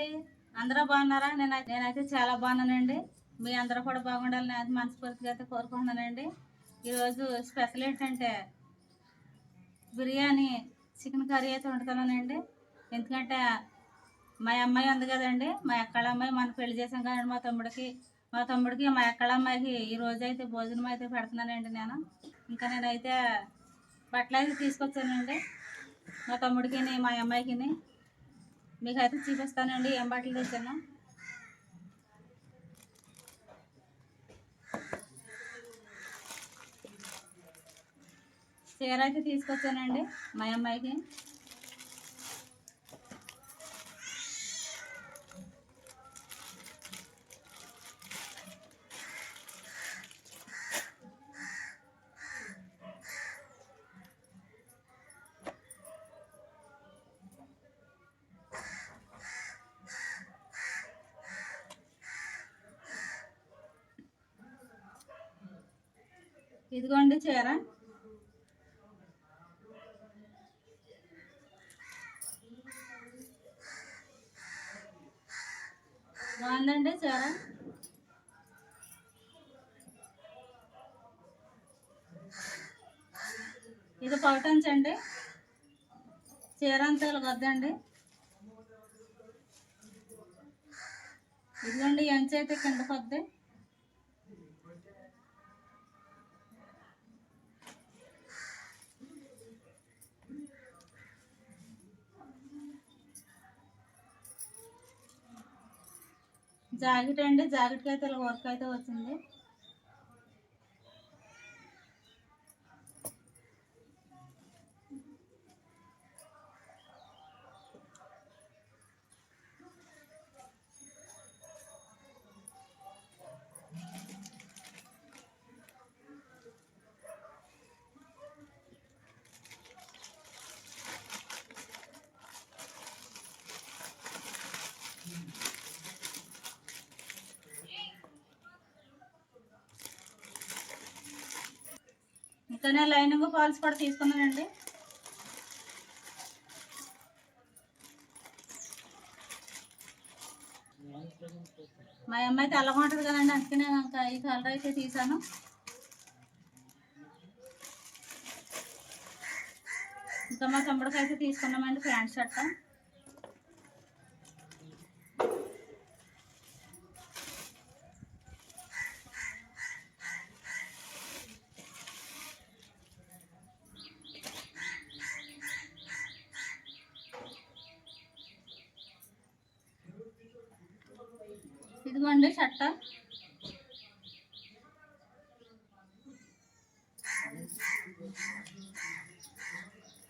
అండి అందరూ బాగున్నారా? నేను నేనైతే చాలా బాగున్నానండి. మీ అందరూ కూడా బాగుండాలని అది మనస్ఫూర్తిగా అయితే కోరుకుంటున్నానండి. ఈరోజు స్పెషల్ ఏంటంటే బిర్యానీ చికెన్ కర్రీ అయితే వండుతున్నానండి. ఎందుకంటే మా అమ్మాయి ఉంది కదండి మా ఎక్కడ అమ్మాయి మనం పెళ్ళి చేసాం కానీ మా తమ్ముడికి. మా తమ్ముడికి మా ఎక్కడ అమ్మాయికి ఈరోజు అయితే భోజనం అయితే పెడుతున్నానండి నేను. ఇంకా నేనైతే బట్టలు అయితే తీసుకొచ్చానండి. మా తమ్ముడికిని మా అమ్మాయికిని. మీకు అయితే చూపిస్తానండి ఏం బట్టలు తెచ్చాను. చీర అయితే తీసుకొచ్చానండి మా అమ్మాయికి. ఇదిగోండి చీర. బాగుందండి చీర. ఇది పౌటంచండి. చీర అంతా వద్దండి ఇదిగోండి ఎంచైతే కింద కొద్ది జాకెట్ అండి జాకెట్కి అయితే ఇలా వర్క్ అయితే వచ్చింది. ఇంకా లైనింగ్ ఫాల్స్ కూడా తీసుకున్నానండి. మా అమ్మాయి తెల్లగా ఉంటుంది కదండి అందుకనే ఇంకా ఈ కలర్ అయితే తీసాను. ఇంకా మా తమ్ముడికి అయితే తీసుకున్నామండి ప్యాంట్ షర్ట్. ఇదిగోండి షర్ట్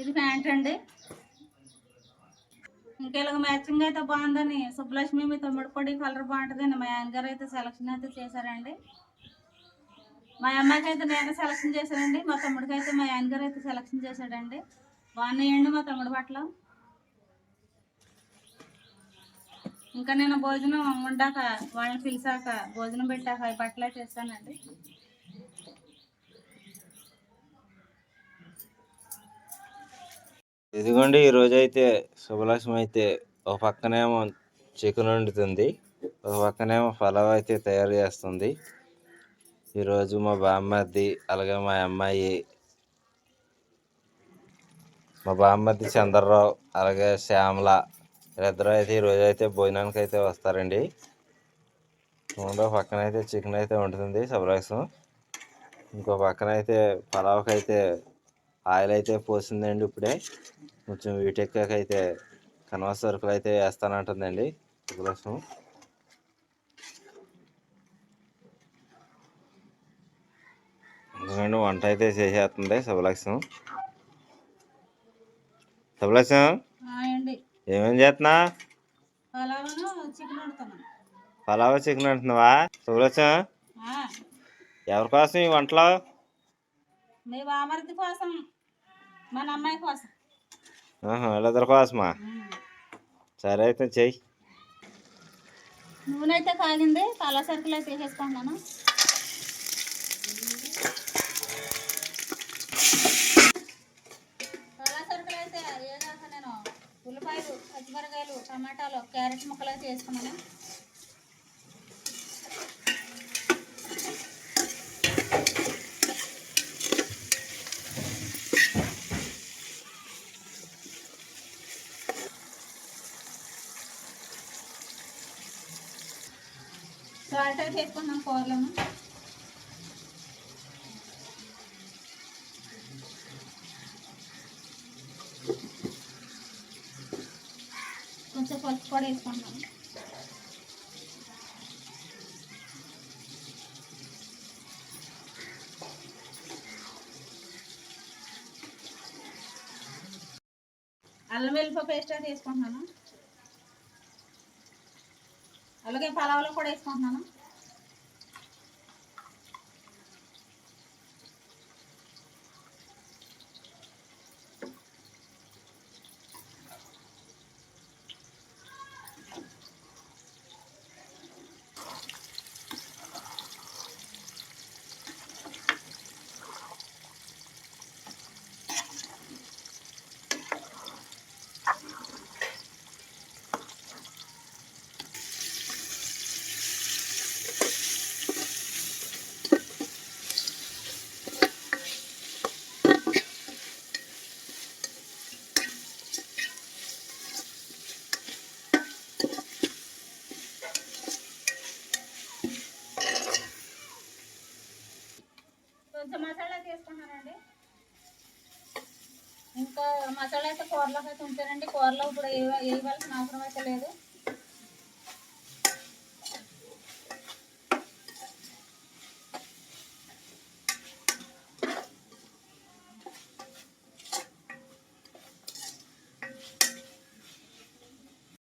ఇది ప్యాంట్ అండి. ఇంకా ఇలాగ మ్యాచింగ్ అయితే బాగుందని సుబ్బలక్ష్మి మీ తమ్ముడు పొడి కలర్ బాగుంటుందని మా ఆయన గారు అయితే సెలక్షన్ అయితే చేశారండి. మా అమ్మాయికి అయితే నేను సెలక్షన్ చేశానండి. మా తమ్ముడికి అయితే మా ఆయన గారు అయితే సెలక్షన్ చేశాడండి. బాగున్నాయండి మా తమ్ముడు బట్టలు ఇంకా నేను భోజనం వండాక వాళ్ళని పిలిచాక భోజనం పెట్టాక బట్టలే చేస్తానండి. ఇదిగోండి ఈరోజు అయితే శుభలక్ష్మి అయితే ఒక పక్కనేమో చికెన్ వండుతుంది. ఒక పక్కనేమో పలావ్ అయితే తయారు చేస్తుంది. ఈరోజు మా బామ్మర్ది అలాగే మా అమ్మాయి మా బామ్మర్ది చంద్రరావు అలాగే శ్యామల వీళ్ళిద్దరూ అయితే ఈరోజు అయితే భోజనానికి అయితే వస్తారండి. రెండో పక్కన అయితే చికెన్ అయితే ఉంటుంది శుభలక్ష్మి ఇంకో పక్కన అయితే పలావ్కి అయితే ఆయిల్ అయితే పోసిందండి ఇప్పుడే. కొంచెం వీటెక్కకి అయితే కనవా సరుకులు అయితే వేస్తానంటుందండి శుభలక్ష్మి ఎందుకంటే వంట అయితే చేసేస్తుంది శుభలక్ష్యం శుభలక్ష్యం ఏమేం చేస్తున్నా పలావ్ చికెన్ అంటున్నావా ఆ, ఎవరి కోసం ఈ వంటలో? మీ బామర్ది కోసం మన అమ్మాయి కోసం. ఆహా, వీళ్ళిద్దరి కోసమా. సరే అయితే చెయ్యి. నూనె అయితే కాగింది పలా సరుకులు అయితే వేసేసుకుంటున్నాను. కూరగాయలు టమాటాలు క్యారెట్ ముక్కలు అయితే వేసుకున్నాను సాల్ట్ అయితే కూరలను కొంచెం పసుపు కూడా వేసుకుంటున్నాను అల్లం వెల్లిపో పేస్ట్ అది వేసుకుంటున్నాను. అలాగే పలావులో కూడా వేసుకుంటున్నాను కొంచెం మసాలా తీసుకున్నానండి ఇంకా మసాలా అయితే కూరలోకి అయితే ఉంచానండి. కూరలో ఇప్పుడు వేయవలసిన అవసరం అయితే లేదు.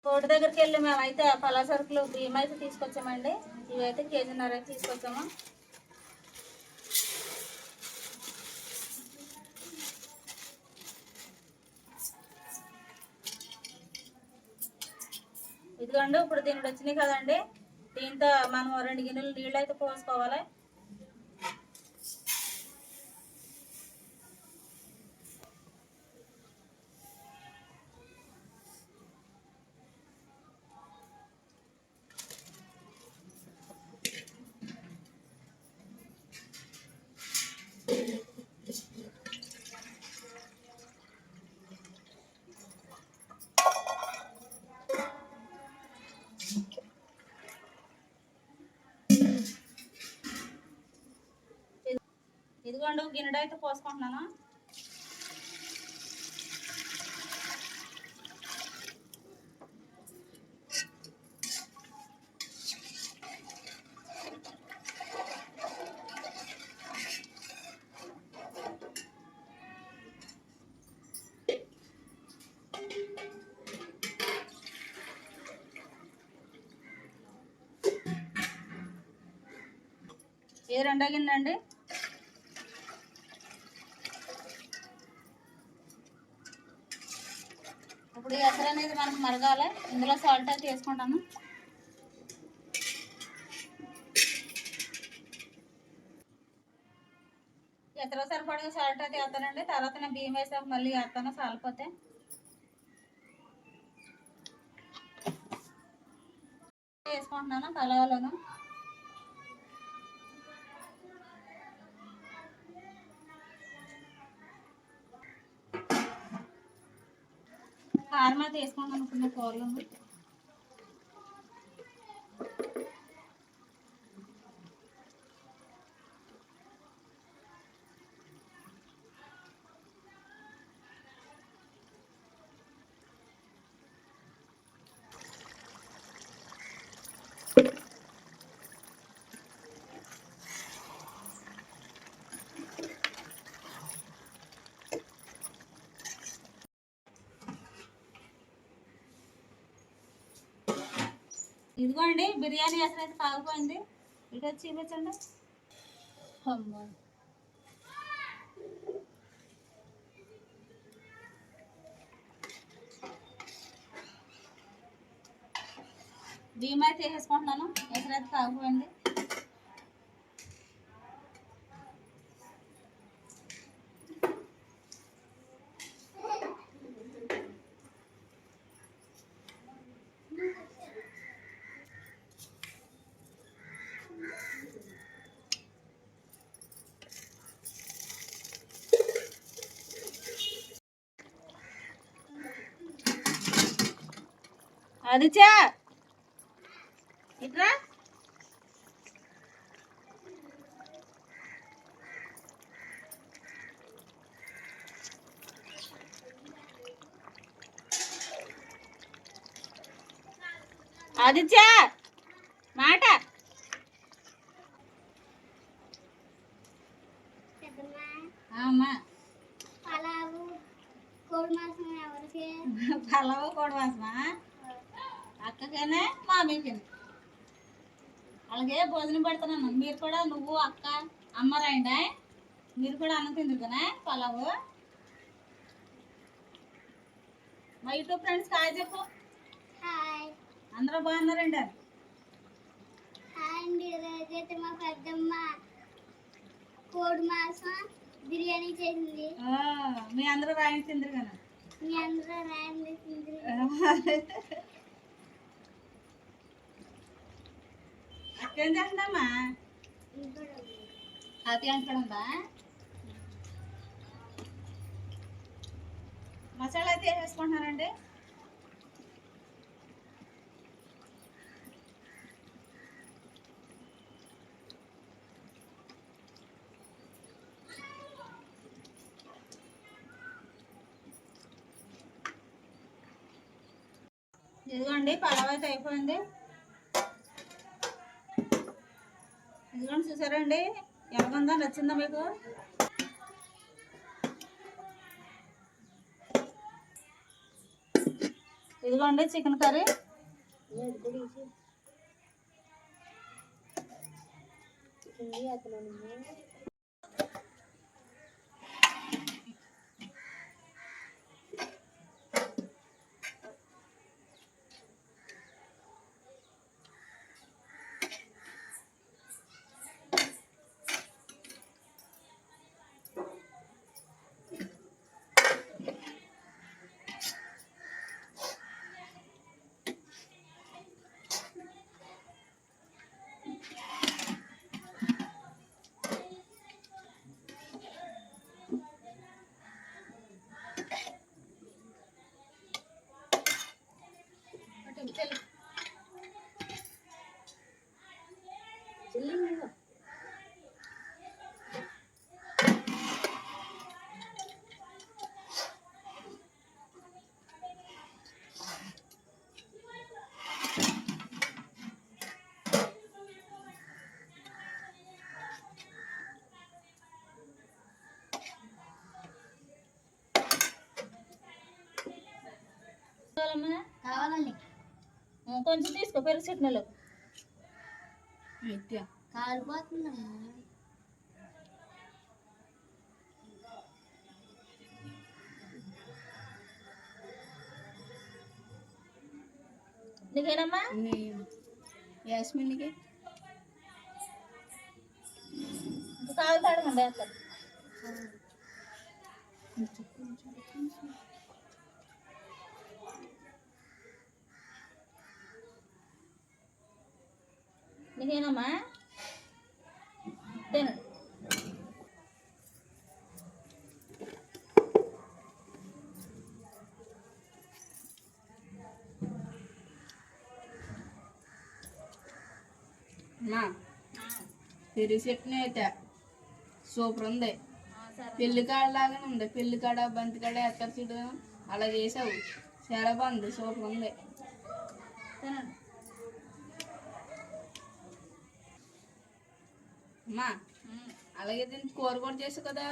కోటి దగ్గరికి వెళ్ళి మేమైతే పలా సరుకులు బియ్యం అయితే తీసుకొచ్చామండి. ఇవైతే కేజీన్నర అయితే తీసుకొచ్చాము. ఇదిగోండి ఇప్పుడు దీనికి వచ్చినాయి కదండి. దీంతో మనం రెండు గిన్నెలు నీళ్ళు అయితే పోసుకోవాలి? ఇదిగోండి ఒక గిన్నెడు అయితే పోసుకుంటున్నాను. ఏ రెండో గిన్నె అండి ఇప్పుడు ఈ ఎసరు అనేది మనకు మరగాలి. ఇందులో సాల్ట్ అయితే వేసుకుంటాను. ఎసరు సరిపడగా సాల్ట్ అయితే వేస్తానండి. తర్వాత నేను బియ్యం వేసాక మళ్ళీ వేస్తాను సాలిపోతే. వేసుకుంటున్నాను కలవలను కారం అయితే వేసుకుంటాను అనుకున్న కూరలను ఇదిగోండి బిర్యానీ అసలు అయితే కాగిపోయింది ఇటు వచ్చి చూపించండి అమ్మా. బియ్యం అయితే వేసేసుకుంటున్నాను కాగిపోయింది అది చా ఇట్రా అది చా మాట అలాగే భోజనం పెడుతున్నాను మీరు కూడా నువ్వు అక్క అమ్మ రాయండి మీరు కూడా అన్నం తిందురు కదా పలావు. మా యూట్యూబ్ ఫ్రెండ్స్ కాయ చెప్పు. హాయ్. అందరూ బాగున్నారండి? హాయ్ ఈరోజైతే మా పెద్దమ్మ కోడి మాంసం బిర్యానీ చేసింది. మీ అందరూ రాయండి తిందురు కదా మీ అందరూ రాయండి తిందిరి. చేస్తున్నామా చేస్తుందమ్మా ఇంట్లో ఉందా మసాలా అయితే ఏం వేసుకుంటున్నారండి? ఇదిగోండి పలావ్ అయితే అయిపోయింది. చూసారండి? చూసారండి ఎలాగుందా నచ్చిందా మీకు? ఇదిగోండి చికెన్ కర్రీ. అతను కావాలండి. కొంచెం తీసుకో పెరుగు చట్నీలో. కాలిపోతుందమ్మా నీకేనమ్మా కావాలి అడగండి అట్లా నీకేనమ్మా తినండి అమ్మా అయితే సూపర్ ఉంది. పెళ్ళి కాడ లాగానే ఉంది. పెళ్ళి కాడ బంతి కాడ ఎక్కడ చూడు అలా చేసావు. చాలా బాగుంది సూపర్ ఉంది. తినండి అమ్మా. అలాగే దీనికి కూర కూడా చేసావు కదా.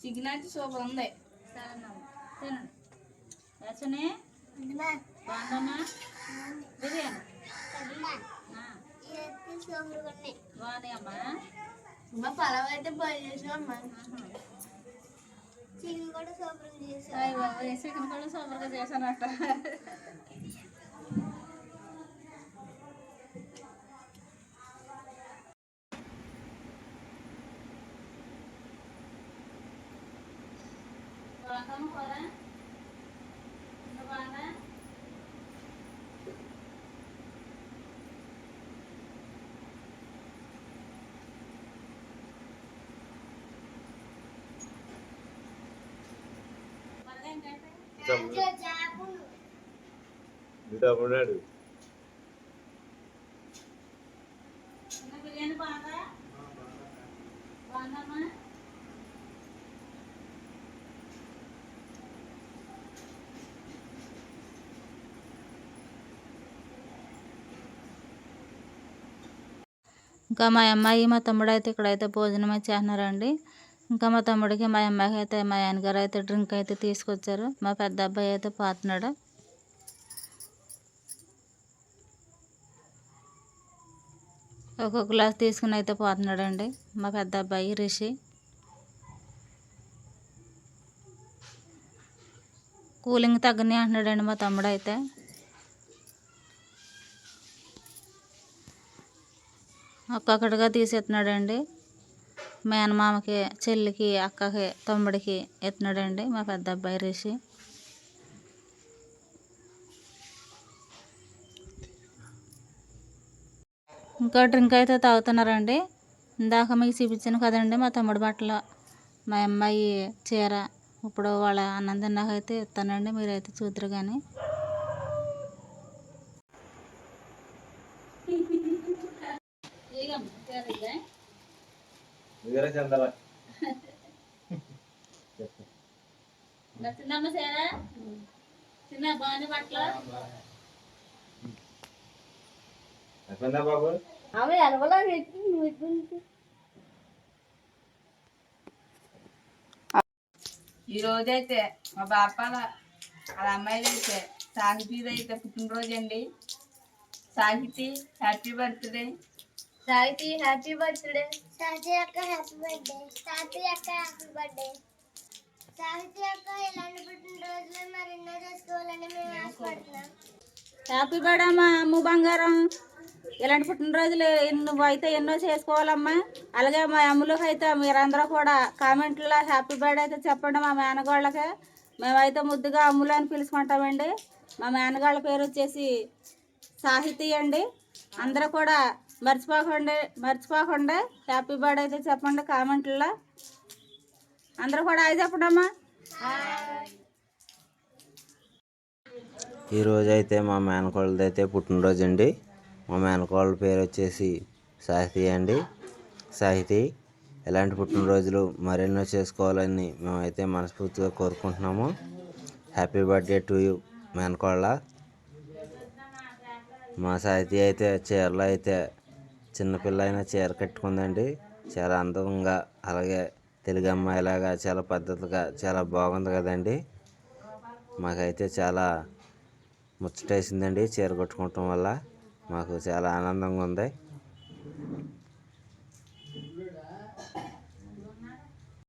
చికెన్ అయితే సూపర్ ఉంది. రచనే బాగుందమ్మా బిర్యానీ. బాగున్నాయి అమ్మా. అమ్మా పలావ్ అయితే బాగా చేసావు అమ్మా. చికెన్ కూడా సూపర్ చేసారు అయ్య బాబోయ్, చికెన్ కూడా సూపర్గా చేశానట. బాగుందమ్మా కూర? ఇంకా బాగుందా? త్వరగా ఇంకేంటి? చేపలు చిన్న బిర్యానీ బాగా బాగుందమ్మా ఇంకా మా అమ్మాయి మా తమ్ముడు అయితే ఇక్కడైతే భోజనం అయితే చేస్తున్నారండి. ఇంకా మా తమ్ముడికి మా అమ్మాయికి అయితే మా ఆయనగారు అయితే డ్రింక్ అయితే తీసుకొచ్చారు. మా పెద్ద అబ్బాయి అయితే పోతున్నాడు. ఒక గ్లాస్ తీసుకుని అయితే పోతున్నాడండి మా పెద్ద అబ్బాయి రిషి. కూలింగ్ తగ్గని అంటున్నాడండి మా తమ్ముడు అయితే ఒక్కొక్కటిగా తీసేస్తున్నాడండి మేనమామకి చెల్లికి అక్కకి తమ్ముడికి ఎత్తున్నాడండి మా పెద్ద అబ్బాయి రిషి. ఇంకో డ్రింక్ అయితే తాగుతున్నారండి. ఇందాక మీకు చూపించాను కదండి మా తమ్ముడు బట్టలు. మా అమ్మాయి చీర. ఇప్పుడు వాళ్ళ అన్నం తిన్నాకైతే ఇస్తానండి మీరైతే చూద్దరు కానీ. నచ్చిందమ్మ చీర చిన్న బాగుంది బట్టలు అయిపోయిందా బాబు? ఆమె ఎలవలా పెట్టి నువ్వు ఈ రోజైతే మా బాపాల వాళ్ళ అమ్మాయిది అయితే సాహితీది అయితే పుట్టినరోజు అండి Sahithi happy birthday. Sahithi happy birthday. Sahithi అక్క హ్యాపీ బర్త్డే. సాహితి అక్క హ్యాపీ బర్త్డే. సాహితి అక్క ఇలాంటి పుట్టినరోజులు మరెన్నో చేసుకోవాలని మేము ఆశపడుతున్నాం. హ్యాపీ బర్త్డే అమ్మా అమ్ము బంగారం. ఇలాంటి పుట్టినరోజులు ఎన్ని- నువ్వు అయితే ఎన్నో చేసుకోవాలమ్మా. అలాగే మా అమ్ములకి అయితే మీరందరూ కూడా కామెంట్లో హ్యాపీ బర్త్డే అయితే చెప్పండి మా మేనగోళ్ళకి. మేమైతే ముద్దుగా అమ్ములు అని పిలుచుకుంటామండి. మా మేనగాళ్ళ పేరు వచ్చేసి సాహితీ అండి. అందరూ కూడా మర్చిపోకుండా మర్చిపోకుండా హ్యాపీ బర్త్డే అయితే చెప్పండి కామెంట్లో అందరూ కూడా అయి చెప్పడమ్మా. ఈరోజు అయితే మా మేనకోళ్ళది అయితే పుట్టినరోజు అండి. మా మేనకోళ్ళ పేరు వచ్చేసి సాహితీ అండి. సాహితీ ఇలాంటి పుట్టినరోజులు మరెన్నో చేసుకోవాలని మేమైతే మనస్ఫూర్తిగా కోరుకుంటున్నాము. హ్యాపీ బర్త్డే టు యూ మేనకోళ్ళ మా సాహితీ అయితే చీరలో అయితే చిన్నపిల్ల అయినా చీర కట్టుకుందండి. చాలా అందంగా అలాగే తెలుగు అమ్మాయిలాగా చాలా పద్ధతిగా చాలా బాగుంది కదండి. మాకైతే చాలా ముచ్చటేసిందండి చీర కట్టుకోవటం వల్ల. మాకు చాలా ఆనందంగా ఉంది.